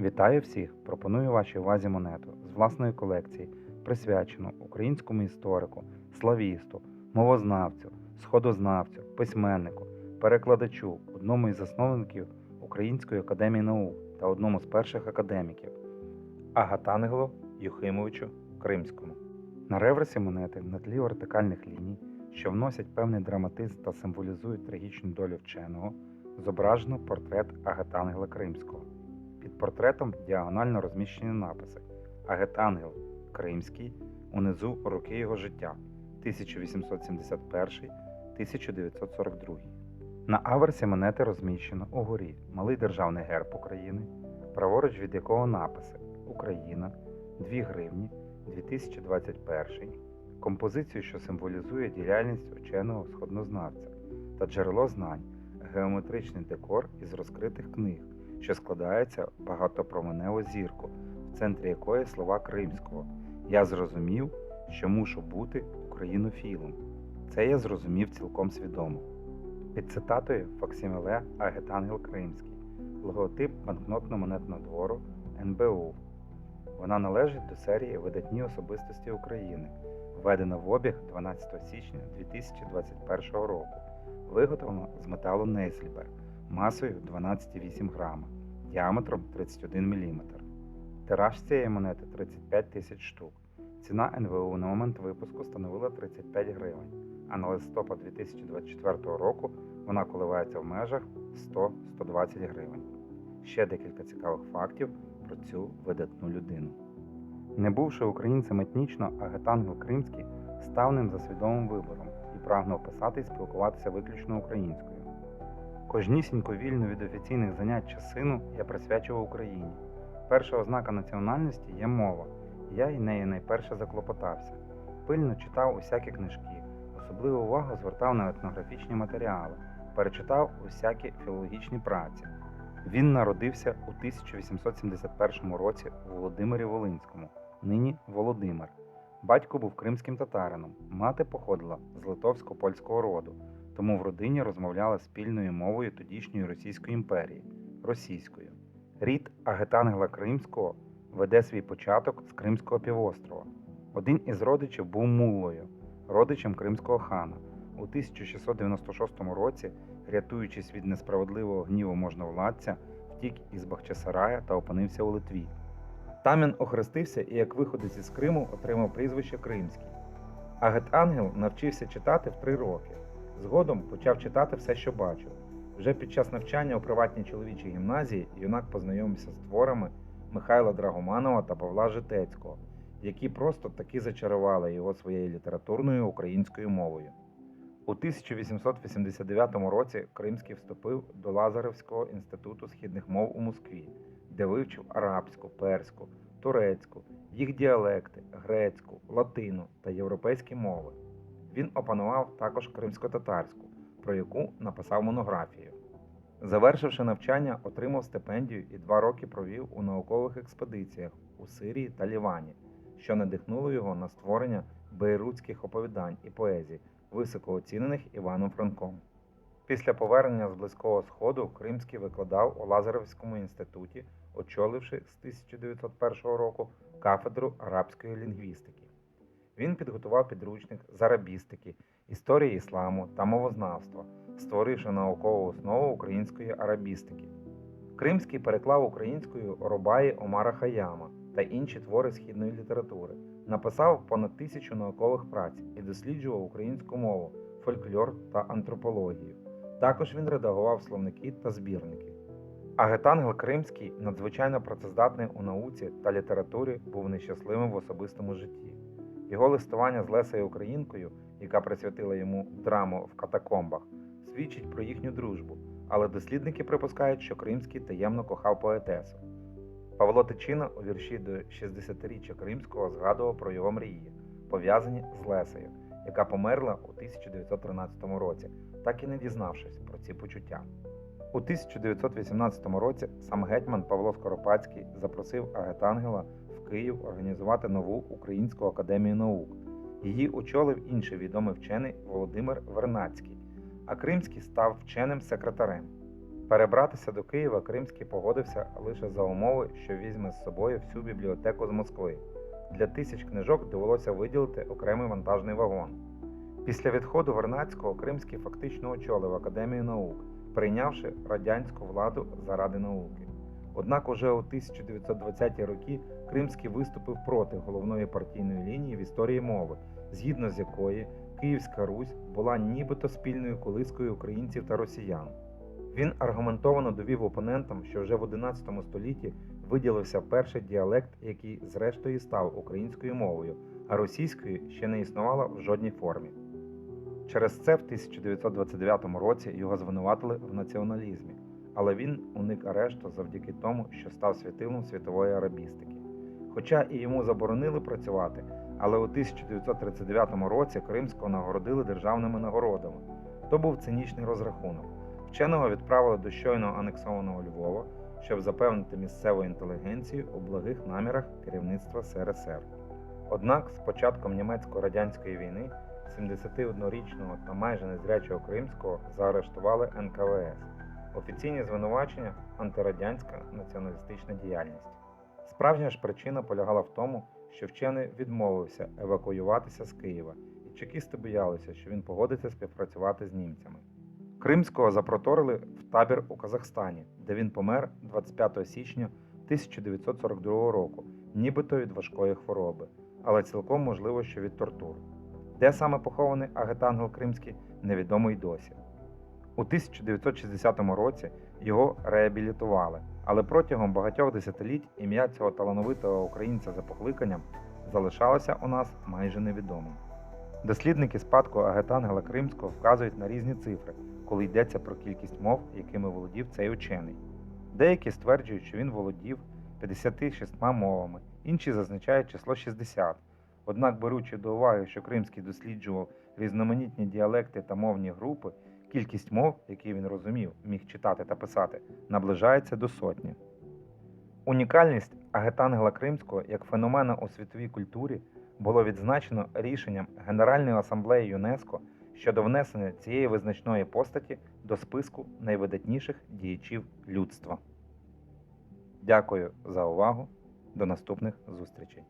Вітаю всіх! Пропоную вашій увазі монету з власної колекції, присвячену українському історику, славісту, мовознавцю, сходознавцю, письменнику, перекладачу, одному із засновників Української академії наук та одному з перших академіків Агатангелу Юхимовичу Кримському. На реверсі монети на тлі вертикальних ліній, що вносять певний драматизм та символізують трагічну долю вченого, зображено портрет Агатангела Кримського. Під портретом діагонально розміщені написи Агетангел Кримський унизу роки його життя 1871-1942. На аверсі монети розміщено угорі малий державний герб України, праворуч від якого написи Україна 2 гривні 2021, композицію, що символізує діяльність ученого сходнознавця та джерело знань, геометричний декор із розкритих книг що складається в багатопроменеву зірку, в центрі якої слова Кримського. Я зрозумів, що мушу бути українофілом. Це я зрозумів цілком свідомо. Під цитатою Факсіміле Агетангел Кримський, логотип банкнотно-монетного двору НБУ. Вона належить до серії Видатні особистості України, введена в обіг 12 січня 2021 року, виготовлена з металу Нейслібер масою 12,8 грама, діаметром 31 мм. Тираж цієї монети 35 тисяч штук. Ціна НВУ на момент випуску становила 35 гривень, а на листопад 2024 року вона коливається в межах 100-120 гривень. Ще декілька цікавих фактів про цю видатну людину. Не бувши українцем етнічно, Агетангел Кримський став ним за свідомим вибором і прагнув писати і спілкуватися виключно українською. Кожнісінько вільну від офіційних занять часину я присвячував Україні. Перша ознака національності є мова. Я і нею найперше заклопотався. Пильно читав усякі книжки, особливу увагу звертав на етнографічні матеріали, перечитав усякі філологічні праці. Він народився у 1871 році у Володимирі Волинському, нині Володимир. Батько був кримським татарином, мати походила з литовсько польського роду тому в родині розмовляли спільною мовою тодішньої Російської імперії російською. Рід Агетангела Кримського веде свій початок з Кримського півострова. Один із родичів був Муллою, родичем кримського хана. У 1696 році, рятуючись від несправедливого гніву можновладця, втік із Бахчисарая та опинився у Литві. Там він охрестився і як виходець із Криму отримав прізвище Кримський. Агетангел навчився читати в три роки. Згодом почав читати все, що бачив. Вже під час навчання у приватній чоловічій гімназії юнак познайомився з творами Михайла Драгоманова та Павла Житецького, які просто таки зачарували його своєю літературною українською мовою. У 1889 році Кримський вступив до Лазаревського інституту східних мов у Москві, де вивчив арабську, перську, турецьку, їх діалекти, грецьку, латину та європейські мови. Він опанував також кримсько-татарську, про яку написав монографію. Завершивши навчання, отримав стипендію і два роки провів у наукових експедиціях у Сирії та Лівані, що надихнуло його на створення бейрутських оповідань і поезій, високо оцінених Іваном Франком. Після повернення з Близького Сходу Кримський викладав у Лазаревському інституті, очоливши з 1901 року кафедру арабської лінгвістики. Він підготував підручник з арабістики, історії ісламу та мовознавства, створивши наукову основу української арабістики. Кримський переклав українською Робаї Омара Хаяма та інші твори східної літератури, написав понад тисячу наукових праць і досліджував українську мову, фольклор та антропологію. Також він редагував словники та збірники. Агетангел Кримський, надзвичайно працездатний у науці та літературі, був нещасливим в особистому житті. Його листування з Лесею Українкою, яка присвятила йому драму в катакомбах, свідчить про їхню дружбу, але дослідники припускають, що Кримський таємно кохав поетесу. Павло Тичина у вірші до 60-річчя Кримського згадував про його мрії, пов'язані з Лесею, яка померла у 1913 році, так і не дізнавшись про ці почуття. У 1918 році сам гетьман Павло Скоропадський запросив Агетангела Київ організувати нову Українську академію наук. Її очолив інший відомий вчений Володимир Вернацький, а Кримський став вченим секретарем. Перебратися до Києва Кримський погодився лише за умови, що візьме з собою всю бібліотеку з Москви. Для тисяч книжок довелося виділити окремий вантажний вагон. Після відходу Вернацького Кримський фактично очолив Академію наук, прийнявши радянську владу заради науки. Однак уже у 1920-ті роки Кримський виступив проти головної партійної лінії в історії мови, згідно з якої Київська Русь була нібито спільною колискою українців та росіян. Він аргументовано довів опонентам, що вже в XI столітті виділився перший діалект, який зрештою став українською мовою, а російської ще не існувало в жодній формі. Через це в 1929 році його звинуватили в націоналізмі, але він уник арешту завдяки тому, що став світилом світової арабістики. Хоча і йому заборонили працювати, але у 1939 році Кримського нагородили державними нагородами. То був цинічний розрахунок. Вченого відправили до щойно анексованого Львова, щоб запевнити місцеву інтелігенцію у благих намірах керівництва СРСР. Однак з початком німецько-радянської війни 71-річного та майже незрячого Кримського заарештували НКВС. Офіційні звинувачення антирадянська націоналістична діяльність. Справжня ж причина полягала в тому, що вчений відмовився евакуюватися з Києва, і чекісти боялися, що він погодиться співпрацювати з німцями. Кримського запроторили в табір у Казахстані, де він помер 25 січня 1942 року, нібито від важкої хвороби, але цілком можливо, що від тортур. Де саме похований Агетангел Кримський, невідомо й досі. У 1960 році його реабілітували, але протягом багатьох десятиліть ім'я цього талановитого українця за покликанням залишалося у нас майже невідомим. Дослідники спадку Агетангела Кримського вказують на різні цифри, коли йдеться про кількість мов, якими володів цей учений. Деякі стверджують, що він володів 56 мовами, інші зазначають число 60. Однак, беручи до уваги, що Кримський досліджував різноманітні діалекти та мовні групи, кількість мов, які він розумів, міг читати та писати, наближається до сотні. Унікальність Агетангела Кримського як феномена у світовій культурі було відзначено рішенням Генеральної асамблеї ЮНЕСКО щодо внесення цієї визначної постаті до списку найвидатніших діячів людства. Дякую за увагу. До наступних зустрічей.